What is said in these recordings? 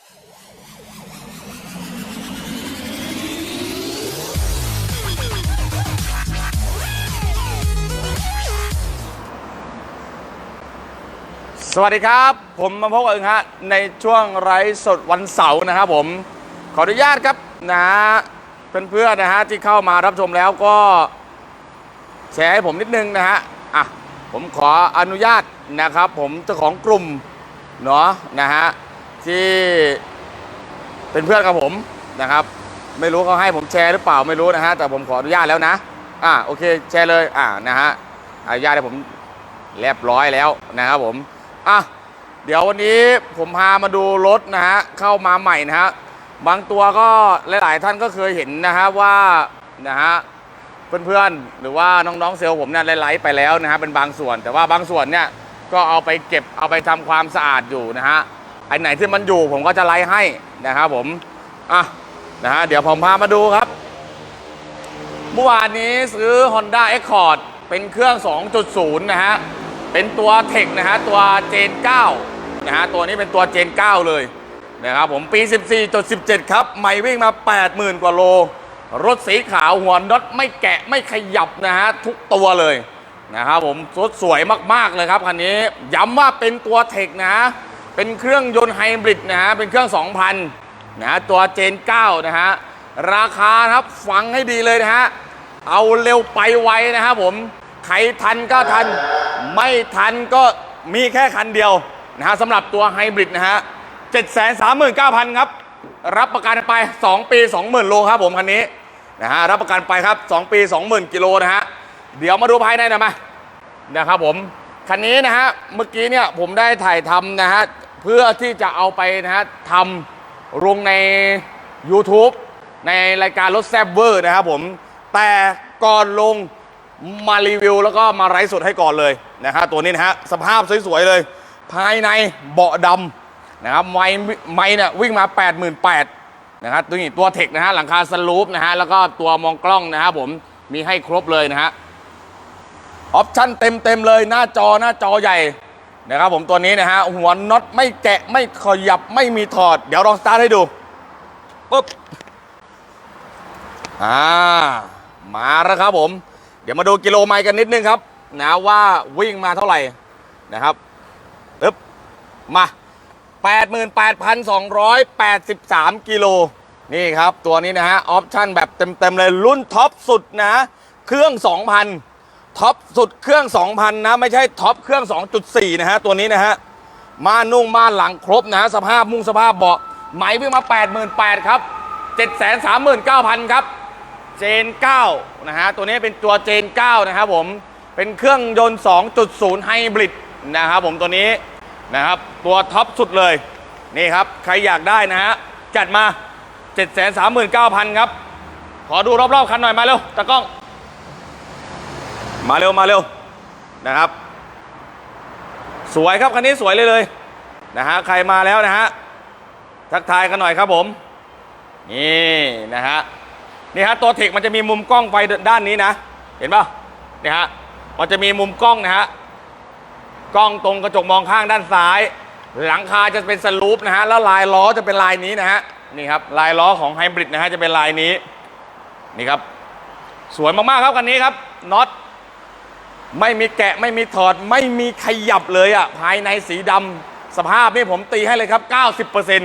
สวัสดีครับ ผมมาพบกับอึงฮะในช่วงไลฟ์สดวันเสาร์นะครับผมขออนุญาตครับนะฮะเพื่อนๆนะฮะที่เข้ามารับชมแล้วก็แชร์ให้ผมนิดนึงนะฮะอะผมขออนุญาตนะครับ ผมเจ้าของกลุ่มเนาะนะฮะ ที่เป็นเพื่อนกับผมนะครับ ไม่รู้เขาให้ผมแชร์หรือเปล่าไม่รู้นะฮะแต่ผมขออนุญาตแล้วนะอะโอเคแชร์เลยอะนะฮะอนุญาตให้ผมเรียบร้อยแล้วนะครับผมอะเดี๋ยววันนี้ผมพามาดูรถนะฮะเข้ามาใหม่นะฮะบางตัวก็หลาย ๆ ท่านก็เคยเห็นนะฮะว่านะฮะเพื่อนๆหรือว่าน้องๆเซลล์ผมเนี่ยไลฟ์ไปแล้วนะฮะเป็นบางส่วน แต่ว่าบางส่วนเนี่ยก็เอาไปเก็บเอาไปทำความสะอาดอยู่นะฮะ ไอไหนที่มันอยู่ผมก็จะไลฟ์ให้นะครับผมอะนะฮะเดี๋ยวผมพามาดูครับ เมื่อวานนี้ซื้อ Honda Accord เป็นเครื่อง 2.0 นะฮะ เป็นตัวเทคนะฮะ ตัวเจน9นะฮะ ตัวนี้เป็นตัวเจน 9 เลยนะครับผมปี 14.17 ครับ ไม่วิ่งมา 80,000 กว่าโล รถสีขาวหัวน็อตไม่แกะไม่ขยับนะฮะ ทุกตัวเลยนะครับผมรถสวยมาก ๆ เลยครับคันนี้ ย้ำว่าเป็นตัวเทคนะ เป็นเครื่องยนต์ไฮบริดนะฮะ เป็นเครื่อง 2,000นะฮะตัวเจน 9 นะฮะ ราคาครับฟังให้ดีเลยนะฮะ เอาเร็วไปไวนะครับผม ใครทันก็ทัน ไม่ทันก็มีแค่คันเดียวนะฮะสำหรับตัวไฮบริดนะฮะ 739,000 ครับ รับประกันไป 2 ปี 20,000 โลครับผมคันนี้นะฮะรับประกันไปครับ 2 ปี 20,000 กิโลนะฮะ เดี๋ยวมาดูภายในหน่อยมานะครับผมคันนี้นะฮะเมื่อกี้เนี่ยผมได้ถ่ายทำนะฮะ เพื่อที่จะเอาไปนะฮะทำลงใน YouTube ในรายการรถแซบเวอร์นะครับผม แต่ก่อนลงมารีวิว แล้วก็มาไลฟ์สดให้ก่อนเลยนะฮะตัวนี้นะฮะสภาพสวยๆเลย ภายในเบาะดำนะครับไม้ไม้เนี่ยวิ่งมา 88,000นะครับตัวนี้ตัวเทคนะฮะหลังคาสลูปนะฮะแล้วก็ตัวมองกล้องนะครับผมมีให้ครบเลยนะฮะออปชั่นเต็มๆเลยหน้าจอหน้าจอใหญ่ นะครับผมตัวนี้นะฮะหัวน็อตไม่แกะไม่ขยับไม่มีถอด เดี๋ยวลองสตาร์ทให้ดูปุ๊บอ่ามาแล้วครับผม เดี๋ยวมาดูกิโลไมล์กันนิดนึงครับ นะว่าวิ่งมาเท่าไหร่นะครับปึ๊บมา 88,283 กิโลนี่ครับ ตัวนี้นะฮะ ออปชั่นแบบเต็ม ๆ เลยรุ่นท็อปสุดนะ เครื่อง 2,000 ท็อปสุดเครื่อง 2,000 นะ ไม่ใช่ท็อปเครื่อง 2.4 นะฮะ ตัวนี้นะฮะม่านนุ่งม่านหลังครบนะฮะสภาพมุ่งสภาพเบาะไหมวิ่งมา 88,000 ครับ 739,000 ครับ เจน 9 นะฮะ ตัวนี้เป็นตัวเจน 9 นะครับผม เป็นเครื่องยนต์ 2.0 ไฮบริดนะครับผมตัวนี้นะครับ ตัวท็อปสุดเลย นี่ครับ ใครอยากได้นะฮะ จัดมา 739,000 ครับ ขอดูรอบๆคันหน่อยมาเร็วตากล้อง มาเร็วมาเร็วนะครับ สวยครับคันนี้สวยเลยเลยนะฮะใครมาแล้วนะฮะทักทายกันหน่อยครับผม นี่นะฮะนี่ฮะตัวเทคมันจะมีมุมกล้องไฟด้านนี้นะ เห็นป่ะนี่ฮะมันจะมีมุมกล้องนะฮะกล้องตรงกระจกมองข้างด้านซ้าย หลังคาจะเป็นสลูปนะฮะแล้วลายล้อจะเป็นลายนี้นะฮะนี่ครับลายล้อของไฮบริดนะฮะจะเป็นลายนี้นี่ครับ สวยมากๆครับคันนี้ครับน็อต ไม่มีแกะไม่มีถอดไม่มีขยับเลยอะ่ะภายในสีดำสภาพนี่ผมตีให้เลยครับ 90%น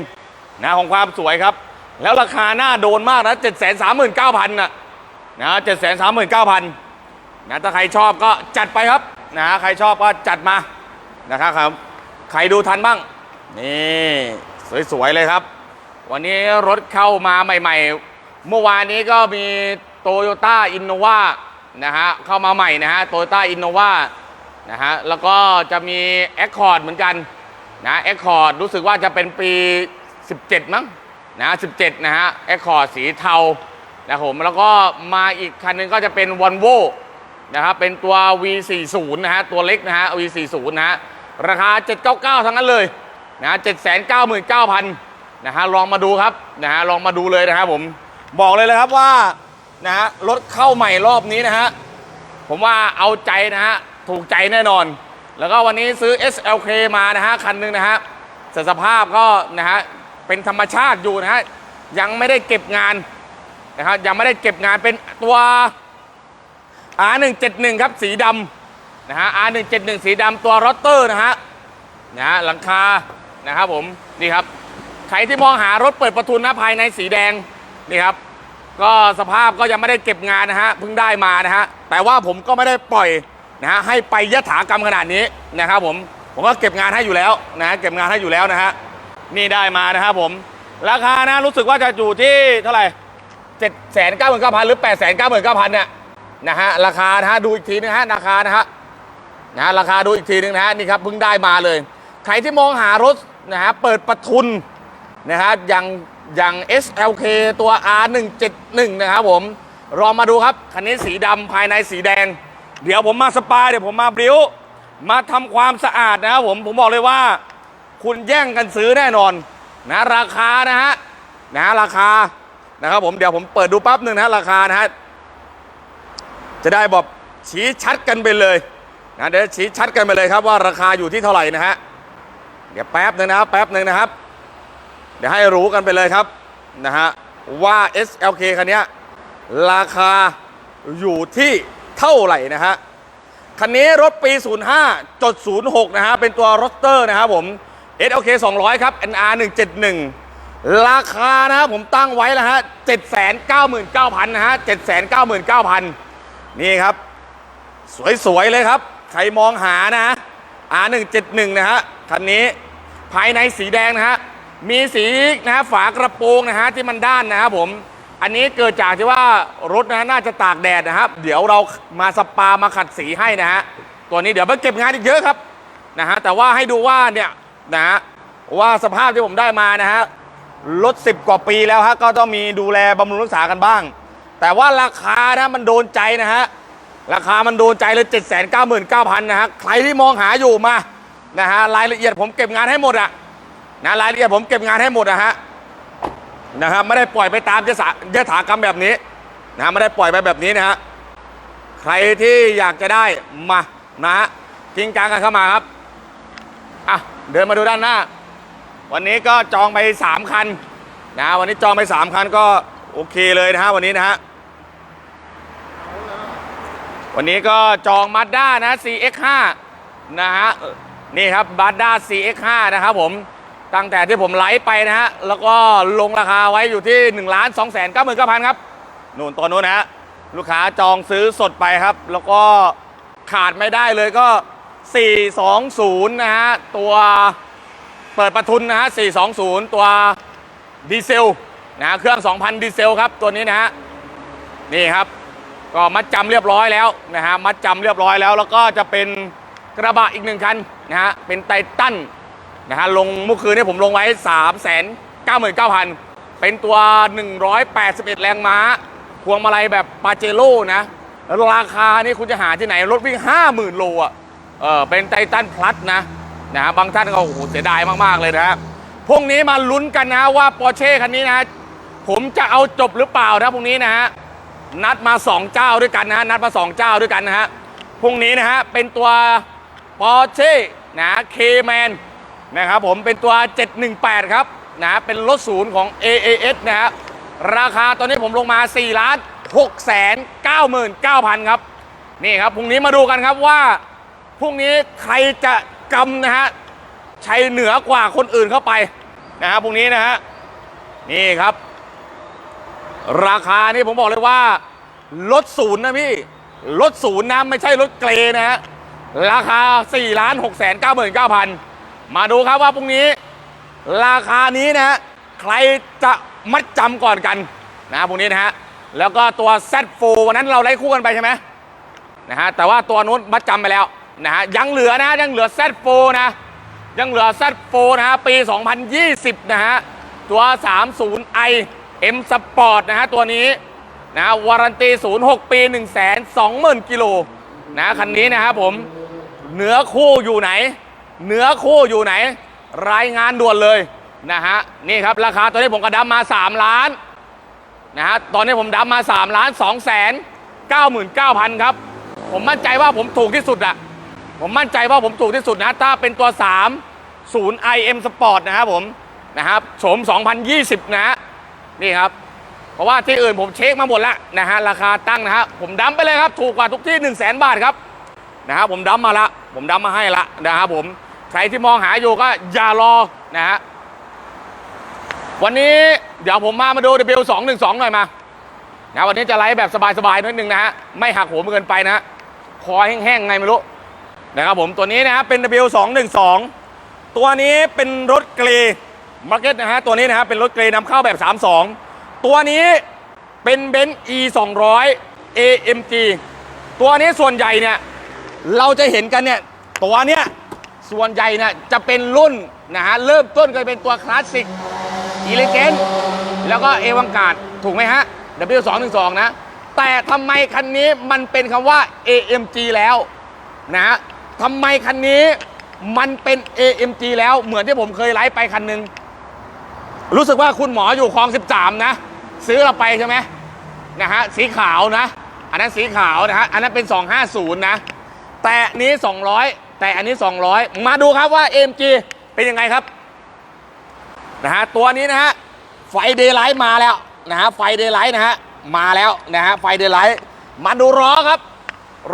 ะของความสวยครับ แล้วราคาหน้าโดนมากนะ 739,000น่ะนะ739,000นะถ้าใครชอบก็จัดไปครับนะใครชอบก็จัดมานะครับครับ ใครดูทันบ้าง นี่สวยๆเลยครับ วันนี้รถเข้ามาใหม่ ๆ เมื่อวานนี้ก็มีโตโยต้าอินโนวา นะฮะเข้ามาใหม่นะฮะโตโยต้าอินโนวานะฮะแล้วก็จะมี Accord เหมือนกันนะ Accord รู้สึกว่าจะเป็นปี 17 มั้งนะ17 นะฮะ Accord สีเทานะผมแล้วก็มาอีกคันหนึงก็จะเป็น Volvo นะครับเป็นตัว V40 นะฮะตัวเล็กนะฮะ V40 นะฮะราคา 799 ทั้งนั้นเลยนะฮะ799,000นะฮะลองมาดูครับนะฮะลองมาดูเลยนะครับผมบอกเลยเลยครับว่า นะฮะรถเข้าใหม่รอบนี้นะฮะผมว่าเอาใจนะฮะถูกใจแน่นอน แล้วก็วันนี้ซื้อ SLK มานะฮะคันหนึงนะฮะแต่สภาพก็นะฮะเป็นธรรมชาติอยู่นะฮะยังไม่ได้เก็บงานนะครับยังไม่ได้เก็บงานเป็นตัว R171 ครับสีดำนะฮะ R171 สีดำตัวรอตเตอร์นะฮะนะฮะหลังคานะครับผมนี่ครับใครที่มองหารถเปิดประทุนนะภายในสีแดงนี่ครับ ก็สภาพก็ยังไม่ได้เก็บงานนะฮะเพิ่งได้มานะฮะแต่ว่าผมก็ไม่ได้ปล่อยนะฮะให้ไปยะถากรรมขนาดนี้นะครับผมผมก็เก็บงานให้อยู่แล้วนะเก็บงานให้อยู่แล้วนะฮะนี่ได้มานะครับผมราคานะรู้สึกว่าจะอยู่ที่เท่าไหร่เจ็ดแสนเก้าหมื่นเก้าพันหรือแปดแสนเก้าหมื่นเก้าพันเนี่ยนะฮะราคานะฮะดูอีกทีนึงนะฮะราคานะฮะนะฮะราคาดูอีกทีนึงนะฮะนี่ครับเพิ่งได้มาเลย ใครที่มองหารถนะฮะเปิดประทุนนะครับอย่าง อย่าง SLK ตัว R171 นะครับผมลองมาดูครับ คันนี้สีดำภายในสีแดง เดี๋ยวผมมาสปาเดี๋ยวผมมาบริวมาทำความสะอาดนะครับผม ผมบอกเลยว่า คุณแย่งกันซื้อแน่นอน นะราคานะฮะนะราคานะครับผมเดี๋ยวผมเปิดดูแปั๊บหนึ่งนะราคานะฮะจะได้บอกชี้ชัดกันไปเลยนะเดี๋ยวชี้ชัดกันไปเลยครับว่าราคาอยู่ที่เท่าไหร่นะฮะเดี๋ยวแป๊บหนึ่งนะครับแป๊บหนึ่งนะครับ ดี๋ยวให้รู้กันไปเลยครับนะฮะว่า SLK คันนี้ราคาอยู่ที่เท่าไหร่นะฮะคันนี้รถปี 05จด06 นะฮะ เป็นตัวรถเตอร์นะครับผม SLK 200 ครับ NR 171 ราคานะฮะผมตั้งไว้แล้วฮะ 799,000 นะฮะ 799,000 นี่ครับ สวย ๆ เลยครับ ใครมองหานะ R171 นะฮะ คันนี้ภายในสีแดงนะฮะ มีสีนะฮะฝากระโปรงนะฮะที่มันด้านนะครับผม อันนี้เกิดจากที่ว่ารถนะฮะน่าจะตากแดดนะครับ เดี๋ยวเรามาสปามาขัดสีให้นะฮะตัวนี้เดี๋ยวมาเก็บงานอีกเยอะครับนะฮะแต่ว่าให้ดูว่าเนี่ยนะฮะว่าสภาพที่ผมได้มานะฮะรถ10 กว่าปีแล้วฮะก็ต้องมีดูแลบำรุงรักษากันบ้าง แต่ว่าราคานะมันโดนใจนะฮะราคามันโดนใจเลย7 9 9 0 0 0นะฮะใครที่มองหาอยู่มานะฮะรายละเอียดผมเก็บงานให้หมดอะ นะรายละเอียดผมเก็บงานให้หมดนะฮะนะครับไม่ได้ปล่อยไปตามยศายถากรรมแบบนี้นะไม่ได้ปล่อยไปแบบนี้นะฮะใครที่อยากจะได้มานะฮะกิ้งกลางกันเข้ามาครับอะเดินมาดูด้านหน้า วันนี้ก็จองไป 3 คันนะวันนี้จองไป 3 คันก็โอเคเลยนะฮะวันนี้นะฮะวันนี้ก็จองมาด้านะ CX5 นะฮะนี่ครับมาด้า CX5 นะครับผม ตั้งแต่ที่ผมไลฟ์ไปนะฮะ แล้วก็ลงราคาไว้อยู่ที่1นึ่งล้านสองแสนเก้าหมื่นเก้าพันครับนู่นตัวนู้นนะฮะ ลูกค้าจองซื้อสดไปครับ แล้วก็ขาดไม่ได้เลยก็ 420 นะฮะ ตัวเปิดประทุนนะฮะ 420 ตัวดีเซลนะฮะเครื่อง 2,000 ดีเซลครับ ตัวนี้นะฮะ นี่ครับ ก็มัดจำเรียบร้อยแล้วนะฮะ มัดจำเรียบร้อยแล้ว แล้วก็จะเป็นกระบะอีกหนึ่งคันนะฮะ เป็นไททัน นะฮะลงเมื่อคืนนี้ผมลงไว้ 3 9 9 0 0 0 เป็นตัว 181 แรงม้า พวงมาลัยแบบปาเจโร่นะแล้วราคานี่คุณจะหาที่ไหน รถวิ่ง 50,000 โลอะเออเป็นไททันพลัสนะนะฮะบางท่านก็โอ้โหเสียดายมาก ๆ เลยนะฮะพรุ่งนี้มาลุ้นกันนะว่าปอร์เช่คันนี้นะผมจะเอาจบหรือเปล่านะพรุ่งนี้นะฮะนัดมา 2 เจ้าด้วยกันนะฮะนัดมา 2 เจ้าด้วยกันนะฮะพรุ่งนี้นะฮะเป็นตัว Porsche นะเคแมน นะครับผมเป็นตัว 718 ครับนะเป็นรถศูนย์ของ AAS นะฮะราคาตอนนี้ผมลงมา4ล้าน6แสน99,000 ครับ นี่ครับพรุ่งนี้มาดูกันครับว่าพรุ่งนี้ใครจะกำนะฮะใช้เหนือกว่าคนอื่นเข้าไปนะฮะพรุ่งนี้นะฮะนี่ครับ ราคานี่ผมบอกเลยว่ารถศูนย์นะพี่รถศูนย์นะไม่ใช่รถเกรนะฮะราคา4ล้าน6แสน9 9 0 0 0 มาดูครับว่าพรุ่งนี้ ราคานี้นะฮะใครจะมัดจำก่อนกันนะพรุ่งนี้นะฮะแล้วก็ตัว Z4 วันนั้นเราไล่คู่กันไปใช่ไหมนะฮะแต่ว่าตัวนู้นมัดจำไปแล้วนะฮะยังเหลือนะยังเหลือ Z4 นะยังเหลือ Z4 นะฮะปี 2020 นะฮะตัว 30i M Sport นะฮะตัวนี้นะวารันตี 06 ปี 1 2 0 0 0 0 กิโลนะคันนี้นะครับผมเนื้อคู่อยู่ไหน เนื้อคู่อยู่ไหน รายงานด่วนเลยนะฮะนี่ครับราคาตัวนี้ผมกระดับมา 3 ล้านนะฮะตอนนี้ผมดับมา 3 ล้าน2แสน99,000 ครับ ผมมั่นใจว่าผมถูกที่สุดอะผมมั่นใจว่าผมถูกที่สุดนะ ถ้าเป็นตัว 3 0 IM Sport นะครับผมนะครับโฉม 2020 นะฮะนี่ครับ เพราะว่าที่อื่นผมเช็คมาหมดแล้วนะฮะราคาตั้งนะฮะผมดั้มไปเลยครับ ถูกกว่าทุกที่ 1 0 0 0 0แบาทครับนะฮะผมดั้มมาละ ผมดั้มมาให้ละนะครับผม ใครที่มองหาอยู่ก็อย่ารอนะฮะวันนี้เดี๋ยวผมมามาดู W212 หน่อยมานะวันนี้จะไลฟ์แบบสบายๆนิดนึงนะฮะไม่หักโหมเกินไปนะคอแห้งๆไงไม่รู้นะครับผมตัวนี้นะครับเป็น W212 ตัวนี้เป็นรถเกรย์มาร์เก็ตนะฮะตัวนี้นะฮะเป็นรถเกรย์นำเข้าแบบ 32 ตัวนี้เป็นเบนซ์ E 200 AMG ตัวนี้ส่วนใหญ่เนี่ยเราจะเห็นกันเนี่ยตัวเนี้ย ส่วนใหญ่เนี่ยจะเป็นรุ่นนะฮะเริ่มต้นกันเป็นตัวคลาสสิกอีเลเกนแล้วก็เอวังการ์ดถูกไหมฮะ W212 นะ แต่ทำไมคันนี้มันเป็นคำว่า AMG แล้วนะทำไมคันนี้มันเป็น AMG แล้วเหมือนที่ผมเคยไลฟ์ไปคันหนึ่งรู้สึกว่าคุณหมออยู่คลอง 13 นะ ซื้อเราไปใช่ไหมนะฮะสีขาวนะ อันนั้นสีขาวนะฮะอันนั้นเป็น 250 นะ แต่นี้ 200 แต่อันนี้ 200 มาดูครับว่า AMG เป็นยังไงครับนะฮะตัวนี้นะฮะไฟเดย์ไลท์มาแล้วนะฮะไฟเดย์ไลท์นะฮะมาแล้วนะฮะไฟเดย์ไลท์มาดูล้อครับ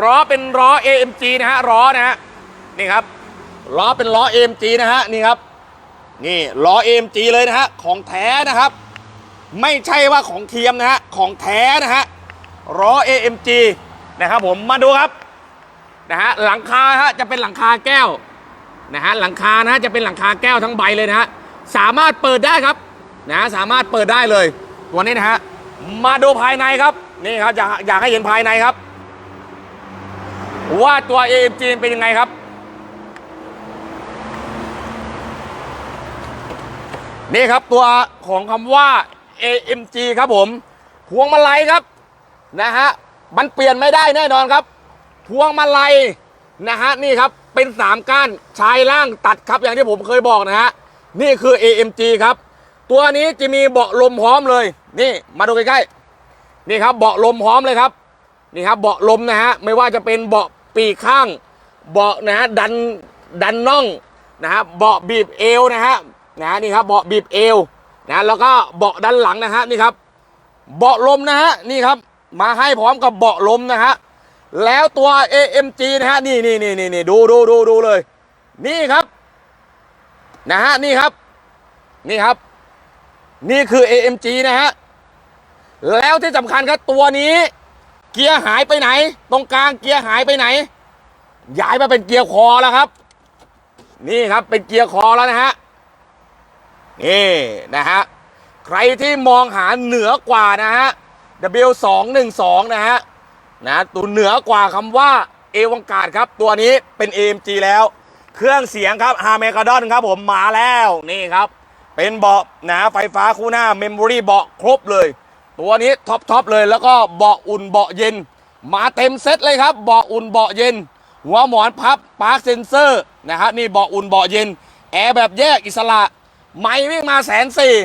ล้อเป็นล้อ AMG นะฮะล้อนะฮะนี่ครับล้อเป็นล้อ AMG นะฮะนี่ครับนี่ล้อ AMG เลยนะฮะของแท้นะครับ ไม่ใช่ว่าของเทียมนะฮะของแท้นะฮะล้อ AMG นะครับผมมาดูครับ นะฮะหลังคาฮะจะเป็นหลังคาแก้วนะฮะหลังคานะฮะจะเป็นหลังคาแก้วทั้งใบเลยนะฮะสามารถเปิดได้ครับนะสามารถเปิดได้เลยตัวนี้นะฮะมาดูภายในครับนี่ครับอยากอยากให้เห็นภายในครับ ว่าตัว AMG เป็นยังไงครับ นี่ครับตัวของคำว่า AMG ครับผมพวงมาลัยครับนะฮะมันเปลี่ยนไม่ได้แน่นอนครับ พวงมาลัยนะฮะนี่ครับเป็นสามก้านชายล่างตัดครับอย่างที่ผมเคยบอกนะฮะนี่คือ AMG ครับ ตัวนี้จะมีเบาะลมพร้อมเลย นี่มาดูใกล้ๆนี่ครับเบาะลมพร้อมเลยครับนี่ครับเบาะลมนะฮะไม่ว่าจะเป็นเบาะปีกข้าง เบาะนะฮะดันดันน่องนะฮะเบาะบีบเอวนะฮะนะฮะนี่ครับเบาะบีบเอวนะแล้วก็เบาะด้านหลังนะฮะนี่ครับ เบาะลมนะฮะนี่ครับ มาให้พร้อมกับเบาะลมนะฮะ แล้วตัว AMG นะฮะนี่นี่นี่นี่นี่ดูดูดูดูเลย นี่ครับ นะฮะนี่ครับ นี่ครับ นี่คือ AMG นะฮะแล้วที่สำคัญครับตัวนี้ เกียร์หายไปไหน ตรงกลางเกียร์หายไปไหนย้ายมาเป็นเกียร์คอแล้วครับ นี่ครับเป็นเกียร์คอแล้วนะฮะนี่นะฮะใครที่มองหาเหนือกว่านะฮะ W212 นะฮะ นะตัวเหนือกว่าคำว่าเอวังการ์ดครับ ตัวนี้เป็น AMG แล้ว เครื่องเสียงครับฮาเมกาดอนครับผมมาแล้วนี่ครับ เป็นเบาะนะไฟฟ้าคู่หน้าเมมโมรี่เบาะครบเลย ตัวนี้ท็อปทอปเลยแล้วก็เบาะอุ่นเบาะเย็น มาเต็มเซตเลยครับเบาะอุ่นเบาะเย็น หัวหมอนพับปาร์คเซนเซอร์นะครับนี่เบาะอุ่นเบาะเย็นแอร์แบบแยกอิสระไม่วิ่งมาแสนสี่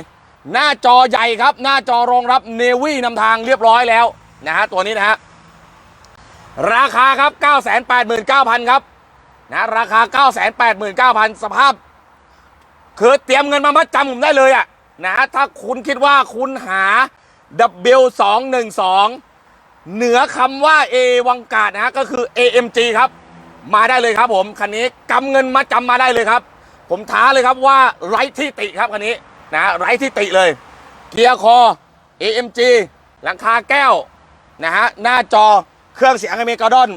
หน้าจอใหญ่ครับ หน้าจอรองรับเนวี่นำทางเรียบร้อยแล้วนะฮะตัวนี้นะฮะ ราคาครับ 989,000 ครับนะราคา 989,000 สภาพ คือเตรียมเงินมามัดจำผมได้เลยอะนะถ้าคุณคิดว่าคุณหา W212 เหนือคำว่า A วังกาดนะฮะก็คือ AMG ครับ มาได้เลยครับผมคันนี้กำเงินมาจำมาได้เลยครับ ผมท้าเลยครับว่าไร้ที่ติครับคันนี้นะไร้ที่ติเลยเกียร์คอ AMG หลังคาแก้วนะฮะหน้าจอ เครื่องเสียงอเมกาดอน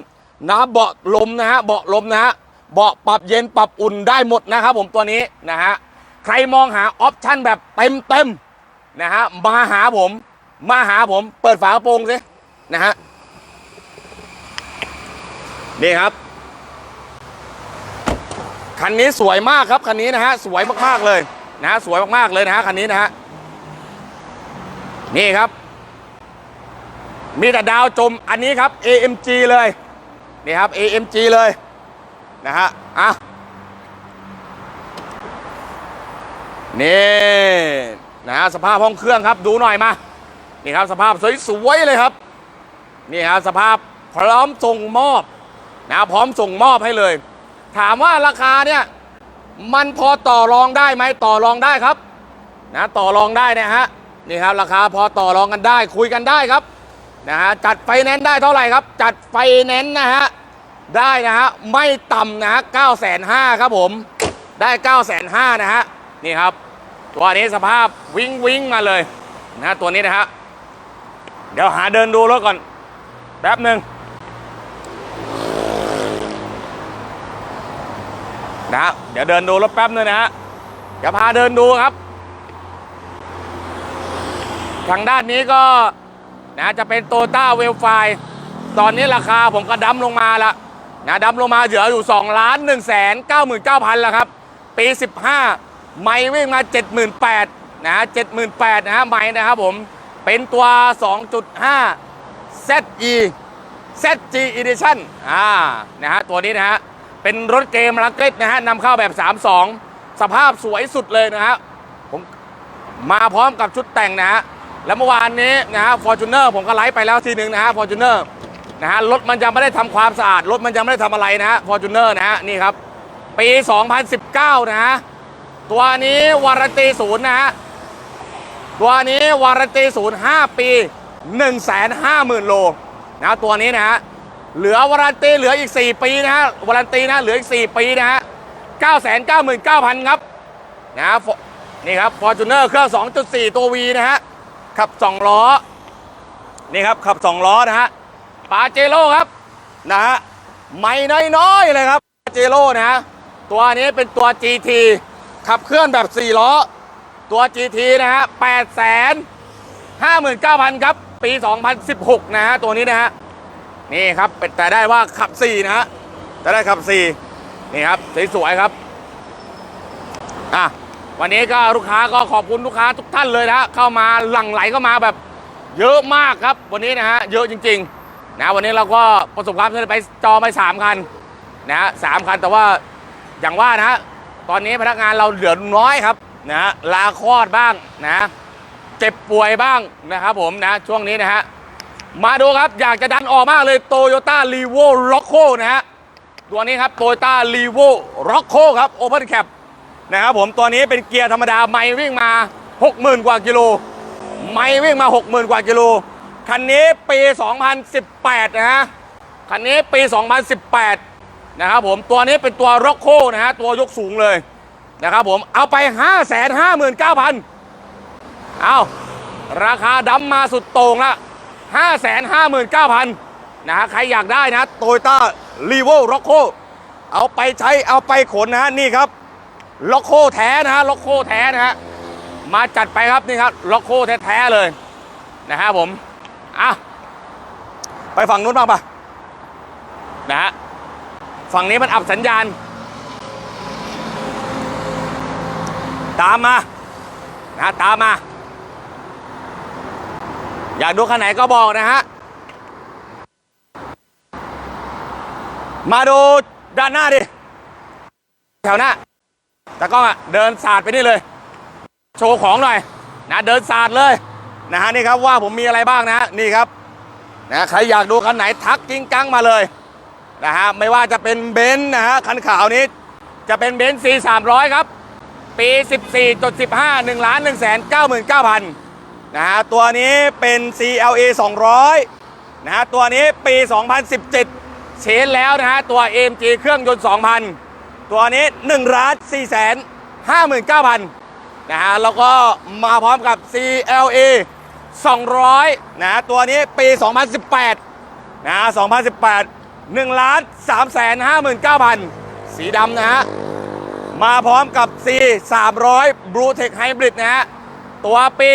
นะเบาะลมนะฮะเบาะลมนะฮะเบาะปรับเย็นปรับอุ่นได้หมดนะครับผมตัวนี้นะฮะใครมองหาออปชั่นแบบเต็มเต็มนะฮะมาหาผม มาหาผมเปิดฝากระโปรงสินะฮะนี่ครับ คันนี้สวยมากครับคันนี้นะฮะสวยมากๆเลยนะฮะสวยมากๆเลยนะฮะคันนี้นะฮะนี่ครับ มีแต่ดาวจมอันนี้ครับ AMG เลยนี่ครับ AMG เลยนะฮะอะนี่นะฮะสภาพห้องเครื่องครับดูหน่อยมานี่ครับสภาพสวยๆเลยครับนี่ครับสภาพพร้อมส่งมอบนะพร้อมส่งมอบให้เลย ถามว่าราคาเนี่ยมันพอต่อรองได้ไหมต่อรองได้ครับนะต่อรองได้นะฮะนี่ครับราคาพอต่อรองกันได้คุยกันได้ครับ นะฮะจัดไฟแนนซ์ได้เท่าไหร่ครับ จัดไฟแนนซ์นะฮะได้นะฮะไม่ต่ำนะฮะเก้าแสนห้าครับผมได้เก้าแสนห้านะฮะนี่ครับ ตัวนี้สภาพวิ่งวิ่งมาเลยนะตัวนี้นะฮะเดี๋ยวหาเดินดูรถก่อนแป๊บหนึ่งนะ เดี๋ยวเดินดูรถแป๊บหนึงนะฮะเดี๋ยวพาเดินดูครับ ทางด้านนี้ก็ นะจะเป็นโตต้าเวลไฟตอนนี้ราคาผมก็ดั้มลงมาละนะดั้มลงมาเหลืออยู่2ล้าน1 9 9 0 0 0แล้วครับ ปี 15 ไม่วิ่งมา 78,000นะ78,000นะฮะไม่นะครับผมเป็นตัว 2.5 ZE ZG Edition อ่านะฮะตัวนี้นะฮะเป็นรถเกมลักเก็ตนะฮะนำเข้าแบบ 3.2 สภาพสวยสุดเลยนะฮะผมมาพร้อมกับชุดแต่งนะฮะ แล้วเมื่อวานนี้นะฮะฟอร์จูเนอร์ผมก็ไลฟ์ไปแล้วทีหนึ่งนะฮะฟอร์จูเนอร์นะฮะรถมันยังไม่ได้ทำความสะอาด รถมันยังไม่ได้ทำอะไรนะฮะฟอร์จูเนอร์นะฮะนี่ครับ ปี 2019 นะฮะตัวนี้วารันตีศูนย์นะฮะตัวนี้วารันตีศูนย์5ปี150,000โลนะตัวนี้นะฮะเหลือวารันตีเหลืออีก 4 ปีนะฮะวารันตีนะเหลืออีก 4 ปีนะฮะ999,000 ครับนะฮะนี่ครับ Fortuner เครื่อง 2.4 ตัว V นะฮะ ขับ 2 ล้อ นี่ครับขับ 2 ล้อนะฮะปาเจโร่ครับนะฮะไม่น้อยๆเลยครับปาเจโร่นะฮะตัวนี้เป็นตัว GT ขับเคลื่อนแบบ 4 ล้อ ตัว GT นะฮะ8แสน59,000 ครับ ปี 2016 นะฮะ ตัวนี้นะฮะ นี่ครับเป็นแต่ได้ว่าขับ 4 นะฮะแต่ได้ขับ 4 นี่ครับ สวยๆครับ อะ วันนี้ก็ลูกค้าก็ขอบคุณลูกค้าทุกท่านเลยนะเข้ามาหลั่งไหลเข้ามาแบบเยอะมากครับ วันนี้นะฮะเยอะจริงๆนะวันนี้เราก็ประสบความสำเร็จไปจอไปสามคันนะฮะสามคันแต่ว่าอย่างว่านะฮะตอนนี้พนักงานเราเหลือน้อยครับนะฮะลาคลอดบ้างนะเจ็บป่วยบ้างนะครับผมนะช่วงนี้นะฮะมาดูครับอยากจะดันออกมากเลยโตโยต้ารีโวล็อกโคนะฮะตัวนี้ครับโตโยต้ารีโวล็อกโคครับโอเพนแคป นะครับผมตัวนี้เป็นเกียร์ธรรมดาไม่วิ่งมา 60,000 กว่ากิโลไม่วิ่งมา 60,000 กว่ากิโลคันนี้ปี 2018 นะฮะคันนี้ปี 2018 นะครับผมตัวนี้เป็นตัวร็อกโคนะฮะตัวยกสูงเลยนะครับผมเอาไป 559,000เอาราคาดำมาสุดโต่งละ 559,000นะฮะใครอยากได้นะโตโยต้ารีโวร็อกโคเอาไปใช้เอาไปขนนะฮะนี่ครับ ล็อกโคแท้นะฮะล็อกโคแท้นะฮะมาจัดไปครับนี่ครับล็อกโคแท้ๆเลยนะฮะผมอะไปฝั่งนู้นบ้างปะนะฮะฝั่งนี้มันอับสัญญาณ ตามมานะตามมา อยากดูคันไหนก็บอกนะฮะมาดูด้านหน้าดิ แถวหน้า แต่ก็เดินศาสตร์ไปนี่เลย โชว์ของหน่อยนะเดินศาสตร์เลยนะฮะนี่ครับว่าผมมีอะไรบ้างนะฮะนี่ครับนะใครอยากดูคันไหนทักกิ้งกังมาเลยนะฮะไม่ว่าจะเป็นเบนซ์นะฮะคันขาวนี้จะเป็นเบนซ์ C 300ครับปี 14.15 1ล้าน1 9 9 0 0 0นะฮะตัวนี้เป็น CLA 200นะฮะตัวนี้ปี 2017 เชนแล้วนะฮะตัว AMG เครื่องยนต์ 2,000 ตัวนี้1ล้าน4แสน59,000นเก้าพันนะฮะแล้วก็มาพร้อมกับ CLA 200นะฮะตัวนี้ปี 2018นะฮะ2018 1ล้าน3แสน59,000 สีดำนะฮะ มาพร้อมกับ C 300 Blue Tech Hybrid นะฮะ ตัวปี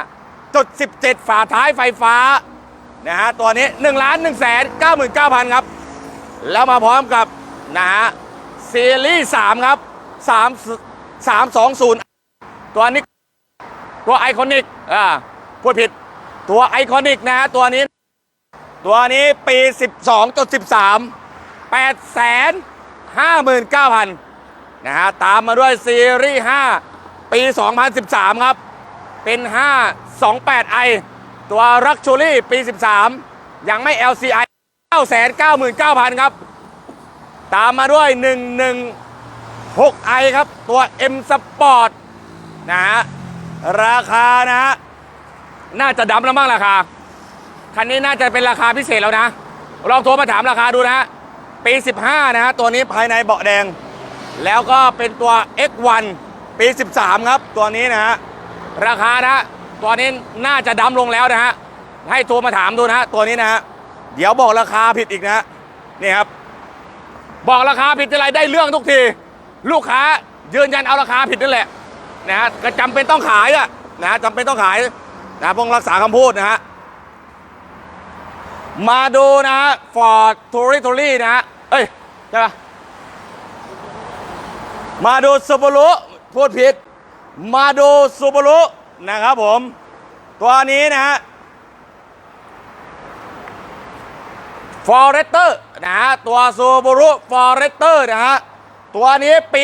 15.17 ฝาท้ายไฟฟ้านะฮะตัวนี้1ล้าน1แสน99,000 ครับ แล้วมาพร้อมกับนะฮะ ซีรีส์3ครับ 3 320 ตัวนี้ตัวไอคอนิกอ่าพูดผิด ตัวไอคอนิกนะฮะตัวนี้ ตัวนี้ปี 12.13 859,000 นะฮะ ตามมาด้วยซีรีส์ 5 ปี 2013 ครับ เป็น 528i ตัว Luxury ปี 13 ยังไม่ LCI 999,000 ครับ ตามมาด้วย 116i ครับ ตัว M Sport นะฮะ ราคานะฮะ น่าจะดับแล้วมั้งราคา คันนี้น่าจะเป็นราคาพิเศษแล้วนะ ลองโทรมาถามราคาดูนะฮะ ปี 15 นะฮะ ตัวนี้ภายในเบาะแดง แล้วก็เป็นตัว X1 ปี 13 ครับ ตัวนี้นะฮะ ราคานะฮะ ตัวนี้น่าจะดั้มลงแล้วนะฮะ ให้โทรมาถามดูนะฮะ ตัวนี้นะฮะ เดี๋ยวบอกราคาผิดอีกนะฮะ นี่ครับ บอกราคาผิดอะไรได้เรื่องทุกที ลูกค้ายืนยันเอาราคาผิดนั่นแหละนะฮะก็จำเป็นต้องขายอะนะฮะจำเป็นต้องขายนะต้องรักษาคำพูดนะฮะมาดูนะฮะฟอร์ดทูริทูรี่นะฮะเอ้ยใช่ปะมาดูซูบารุพูดผิด มาดูซูบารุนะครับผม ตัวนี้นะฮะ ฟอร์เรสเตอร์นะฮะตัวซูบารุฟอร์เรสเตอร์นะฮะตัวนี้ปี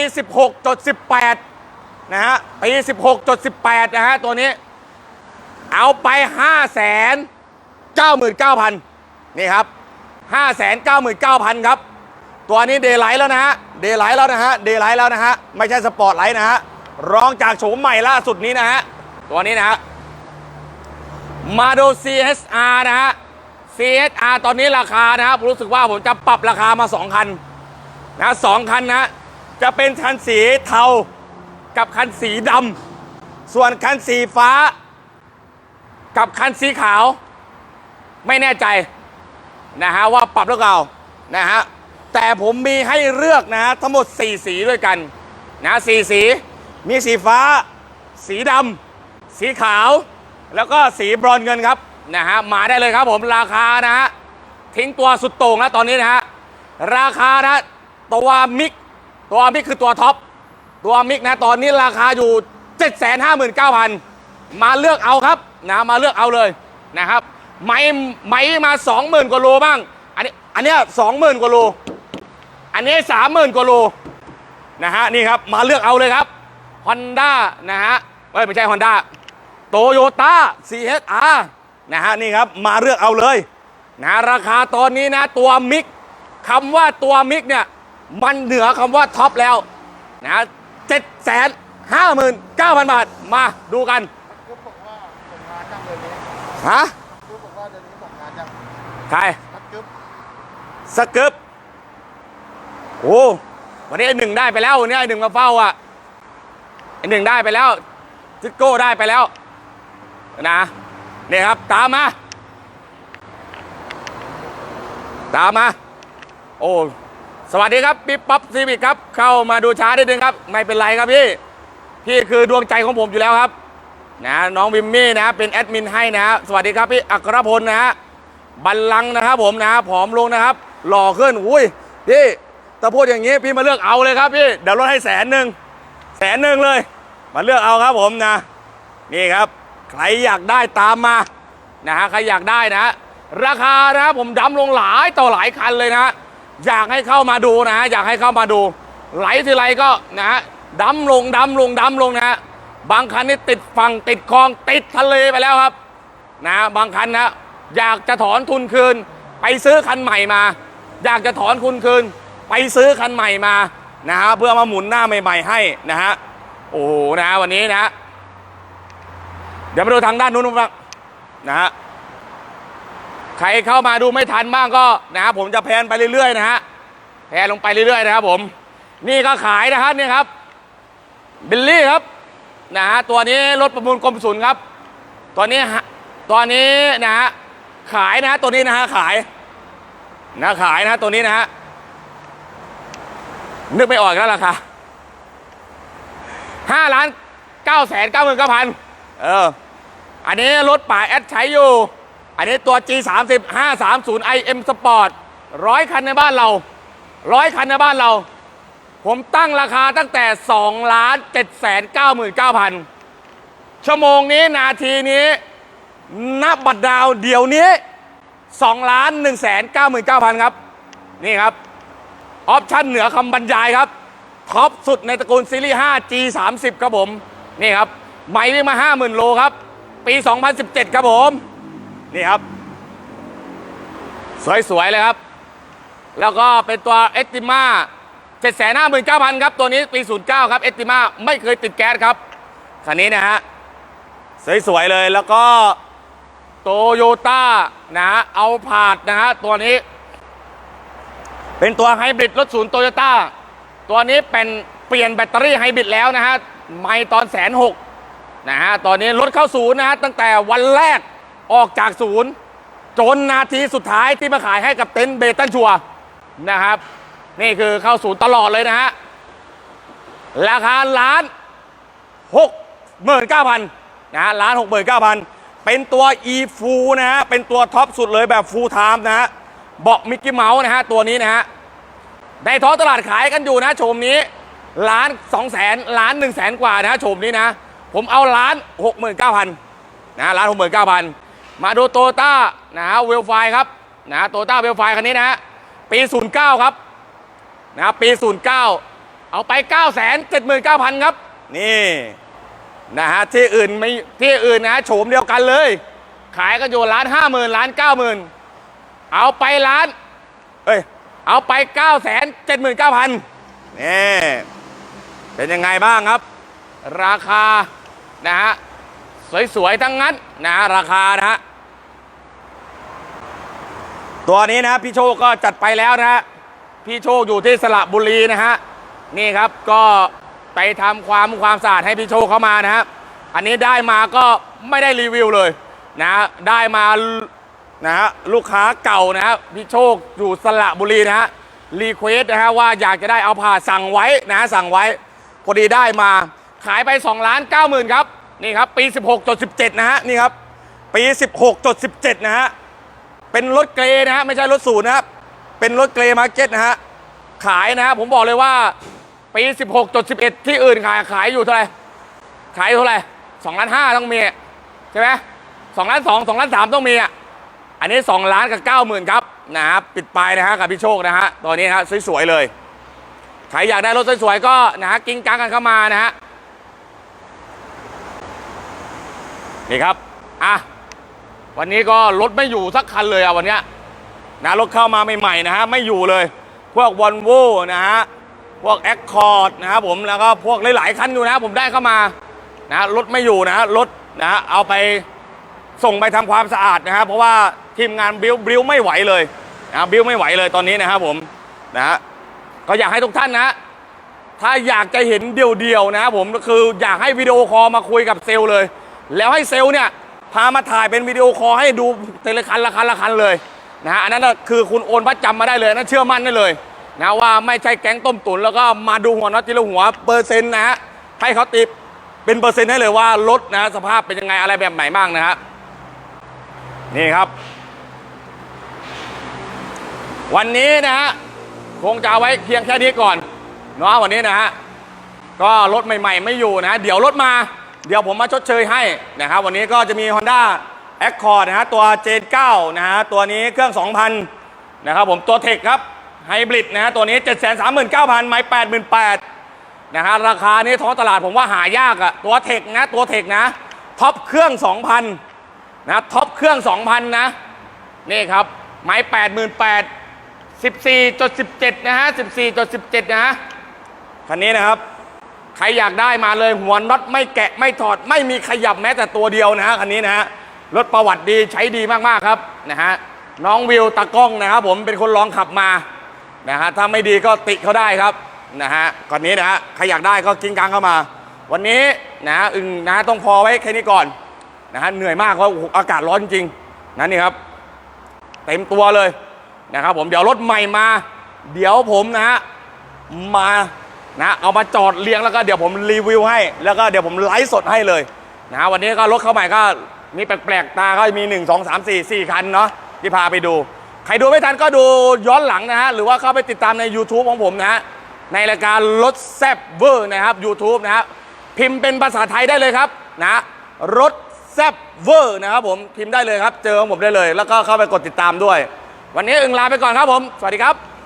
16.18 นะฮะปี 16.18 นะฮะตัวนี้ เอาไป 5 9 9 0 0 0 นี่ครับ 5 9 9 0 0 0 ครับ ตัวนี้เดย์ไลท์แล้วนะฮะเดย์ไลท์แล้วนะฮะเดย์ไลท์แล้วนะฮะไม่ใช่สปอร์ตไลท์นะฮะรองจากโฉมใหม่ล่าสุดนี้นะฮะตัวนี้นะฮะมาดู CSR นะฮะ CSR ตอนนี้ราคานะครับผมรู้สึกว่าผมจะปรับราคามา 2 คันนะสองคันนะ จะเป็นคันสีเทากับคันสีดำส่วนคันสีฟ้า กับคันสีขาว ไม่แน่ใจนะฮะว่าปรับหรือเปล่านะฮะแต่ผมมีให้เลือกนะฮะทั้งหมด 4 สีด้วยกันนะสีสีมีสีฟ้า สีดำสีขาว แล้วก็สีบรอนเงินครับ นะฮะมาได้เลยครับผมราคานะฮะทิ้งตัวสุดโต่งแล้วตอนนี้นะฮะราคานะตัวมิกตัวมิกคือตัวท็อปตัวมิกนะตอนนี้ราคาอยู่ 759,000 มาเลือกเอาครับนะมาเลือกเอาเลยนะครับไม้ไม้มา 20,000 กว่าโลบ้าง อันนี้อันนี้ย20,000กว่าโล อันนี้30,000กว่าโลนะฮะนี่ครับมาเลือกเอาเลยครับ Honda นะฮะไม่ใช่ Honda โตโยต้า CHR นะฮะนี่ครับมาเลือกเอาเลยนะราคาตอนนี้นะตัวมิกคำว่าตัวมิกเนี่ยมันเหนือคำว่าท็อปแล้วนะเจ็ดแสนห้าหมื่นเก้าพันบาทมาดูกันฮะใครทัดกึ๊บสกึบโอ้วันนี้ไอ้หนึ่งได้ไปแล้ววันนี้ไอ้หนึ่งมาเฝ้าอะไอ้หนึ่งได้ไปแล้วจิโก้ได้ไปแล้วนะ นี่ครับ ตามมา ตามมา โอ้สวัสดีครับปิ๊บป๊อปซีบิกครับ เข้ามาดูช้าได้ดึงครับ ไม่เป็นไรครับพี่ พี่คือดวงใจของผมอยู่แล้วครับ นะน้องวิมมี่นะ เป็นแอดมินให้นะฮะสวัสดีครับพี่อัครพลนะฮะบัลลังก์นะครับผมนะผอมลงนะครับ หล่อขึ้นอุ้ยพี่ถ้าพูดอย่างนี้พี่มาเลือกเอาเลยครับพี่เดี๋ยวลดให้แสนหนึ่งแสนหนึ่งเลย มาเลือกเอาครับผมนะ นี่ครับ ใครอยากได้ตามมานะฮะใครอยากได้นะฮะราคานะผมดำลงหลายต่อหลายคันเลยนะอยากให้เข้ามาดูนะฮะอยากให้เข้ามาดูไหลทีไรก็นะฮะดำลงดำลงดำลงนะฮะบางคันนี่ติดฝั่งติดคลองติดทะเลไปแล้วครับนะบางคันนะอยากจะถอนทุนคืน ไปซื้อคันใหม่มา อยากจะถอนทุนคืน ไปซื้อคันใหม่มานะฮะเพื่อมาหมุนหน้าใหม่ ๆ ให้นะฮะโอ้โหนะวันนี้นะ เดี๋ยวมาดูทางด้านนู้นบ้างนะฮะใครเข้ามาดูไม่ทันบ้างก็นะฮะผมจะแพนไปเรื่อยๆนะฮะแพนลงไปเรื่อยๆนะครับผม นี่ก็ขายนะครับนี่ครับบิลลี่ครับนะฮะตัวนี้รถประมูลกรมศุลครับ ตัวนี้ฮะตัวนี้นะฮะขายนะฮะตัวนี้นะฮะขายนะขายนะฮะตัวนี้นะฮะนึกไม่ออกแล้วราคาห้าล้านเก้าแสนเก้าหมื่นเก้าพัน เออ อันนี้รถป่าแอดใช้อยู่ อันนี้ตัว G 3 0 530 IM Sport ร้อยคันในบ้านเราร้อยคันในบ้านเรา ผมตั้งราคาตั้งแต่2ล้าน7แสน99,000 ชั่วโมงนี้นาทีนี้นับบัตรดาวเดี๋ยวนี้2ล้าน1แสน99,000 ครับ นี่ครับ ออปชั่นเหนือคำบรรยายครับ ท็อปสุดในตระกูลซีรีส์ 5 G 3 0 ครับผม นี่ครับ ไมล์วิ่งมา 50,000 โลครับ ปี 2017 ครับผม นี่ครับ สวย ๆ เลยครับ แล้วก็เป็นตัวเอติมา759,000 ครับ ตัวนี้ปี 09 ครับเอติมาไม่เคยติดแก๊สครับ คันนี้นะฮะ สวย ๆ เลยแล้วก็โตโยต้านะฮะเอาผาดนะฮะ ตัวนี้ เป็นตัวไฮบริดรถศูนย์โตโยต้าตัวนี้เป็นเปลี่ยนแบตเตอรี่ไฮบริดแล้วนะฮะ ไม่ตอนแสนหก นะฮะตอนนี้รถเข้าศูนย์นะฮะตั้งแต่วันแรกออกจากศูนย์ จนนาทีสุดท้ายที่มาขายให้กับเต็นท์เบตันชัวนะครับ นี่คือเข้าศูนย์ตลอดเลยนะฮะราคาล้านหกหมื่นเก้าพันนะฮะล้านหกหมื่นเก้าพันเป็นตัว e f u นะฮะเป็นตัวท็อปสุดเลยแบบ full time นะฮะเบาะมิกกี้เมาส์นะฮะตัวนี้นะฮะในท้องตลาดขายกันอยู่นะโฉมนี้ล้านสองแสนล้านหนึ่งแสนกว่านะฮะโฉมนี้นะ ผมเอาล้านหกหมื่นเก้าพันนะล้านหกหมื่นเก้าพันมาดูโตต้านะฮะเวลไฟครับนะโตต้าเวลไฟคันนี้นะฮะปี 09 ครับนะปี 09 เอาไป 9 7 9 0 0 0 ครับ นี่นะฮะที่อื่นไม่ที่อื่นนะโฉมเดียวกันเลย ขายกันอยู่ล้านห้าหมื่นล้านเก้าหมื่นเอาไปล้าน เอ้ย เอาไป9 7 9 0 0 0นี่เป็นยังไงบ้างครับ ราคา นะฮะสวยๆทั้งนั้นนะฮะราคานะฮะตัวนี้นะพี่โชคก็จัดไปแล้วนะฮะพี่โชคอยู่ที่สระบุรีนะฮะนี่ครับก็ไปทำความความสะอาดให้พี่โชคเข้ามานะฮะอันนี้ได้มาก็ไม่ได้รีวิวเลยนะฮะได้มานะฮะลูกค้าเก่านะฮะพี่โชคอยู่สระบุรีนะฮะรีเควสนะฮะว่าอยากจะได้เอาผ่าสั่งไว้นะฮะสั่งไว้พอดีได้มา ขายไป2ล้าน9หมื่นครับนี่ครับปี 16.17 นะฮะนี่ครับปี 16.17 นะฮะเป็นรถเกรนะฮะไม่ใช่รถศูนนะครับเป็นรถเกรมาร์เก็ตนะฮะขายนะฮะผมบอกเลยว่าปี 16.11 ที่อื่นขายขายอยู่เท่าไหร่ขายอยู่เท่าไหร่2ล้าน5ต้องมีใช่ไหม2ล้าน2 2ล้าน3ต้องมีอะอันนี้ 2 ล้านกับ 9 0,000ครับนะครับปิดปลายนะฮะกับพี่โชคนะฮะตัวนี้นะฮะสวยๆเลยใครอยากได้รถสวยๆก็นะฮะกิ้งกังกันเข้ามานะฮะ นี่ครับอะวันนี้ก็รถไม่อยู่สักคันเลยอะวันเนี้ยนะรถเข้ามาใหม่ๆนะฮะไม่อยู่เลย พวกวอลโว่นะฮะพวกแอคคอร์ดนะครับผมแล้วก็พวกหลายๆคันอยู่นะผมได้เข้ามานะรถไม่อยู่นะรถนะเอาไปส่งไปทำความสะอาดนะครับเพราะว่าทีมงานบิวบิวไม่ไหวเลยนะบิวไม่ไหวเลยตอนนี้นะครับผมนะฮะก็อยากให้ทุกท่านนะ ถ้าอยากจะเห็นเดียวๆนะครับผมก็คืออยากให้วิดีโอคอลมาคุยกับเซลเลย แล้วให้เซลล์เนี่ยพามาถ่ายเป็นวิดีโอคอลให้ดูแต่ละคันละคันละคันเลยนะฮะอันนั้นคือคุณโอนพัดจำมาได้เลยนนั่นเชื่อมั่นได้เลยนะว่าไม่ใช่แก๊งต้มตุ๋นแล้วก็มาดูหัวน็อตทีละหัวเปอร์เซ็นต์นะฮะให้เขาติดเป็นเปอร์เซ็นต์ให้เลยว่ารถนะสภาพเป็นยังไงอะไรแบบไหนบ้างนะฮะนี่ครับ วันนี้นะฮะคงจะเอาไว้เพียงแค่นี้ก่อนเนาะวันนี้นะฮะก็รถใหม่ ๆ ไม่อยู่นะ เดี๋ยวรถมา เดี๋ยวผมมาชดเชยให้นะครับวันนี้ก็จะมี Honda Accord นะฮะตัว J9 นะฮะตัวนี้เครื่อง 2,000นะครับผมตัวเทคครับไฮบริดนะฮะตัวนี้ 739,000ไม้88,000นะฮะราคานี้ท้องตลาดผมว่าหายากอะตัวเทคนะตัวเทคนะท็อปเครื่อง 2,000นะท็อปเครื่อง 2,000 นะ นี่ครับไม้88,000 14.17 นะฮะ 14.17 นะฮะคันนี้นะครับ ใครอยากได้มาเลยหัวน็อตไม่แกะไม่ถอด ไม่มีขยับแม้แต่ตัวเดียวนะฮะคันนี้นะฮะรถประวัติดีใช้ดีมากๆครับนะฮะน้องวิวตากล้องนะครับผมเป็นคนลองขับมานะฮะถ้าไม่ดีก็ติเขาได้ครับนะฮะคันนี้นะฮะใครอยากได้ก็กิ้งกังเข้ามา วันนี้นะฮะอึงนะฮะต้องพอไว้แค่นี้ก่อนนะฮะเหนื่อยมากเพราะอากาศร้อนจริงนะนี่ครับ เต็มตัวเลยนะครับผมเดี๋ยวรถใหม่มา เดี๋ยวผมนะฮะมา นะเอามาจอดเรียงแล้วก็เดี๋ยวผมรีวิวให้ แล้วก็เดี๋ยวผมไลฟ์สดให้เลยนะฮะวันนี้ก็รถเข้าใหม่ก็มีแปลกๆตาก็มี 1 2 3 4 4 คันเนาะที่พาไปดู ใครดูไม่ทันก็ดูย้อนหลังนะฮะ หรือว่าเข้าไปติดตามใน YouTube ของผมนะฮะ ในรายการรถแซบเวอร์นะครับ YouTube นะฮะพิมพ์เป็นภาษาไทยได้เลยครับนะรถแซบเวอร์นะครับผมพิมพ์ได้เลยครับ เจอของผมได้เลย แล้วก็เข้าไปกดติดตามด้วย วันนี้อึงลาไปก่อนครับผม สวัสดีครับ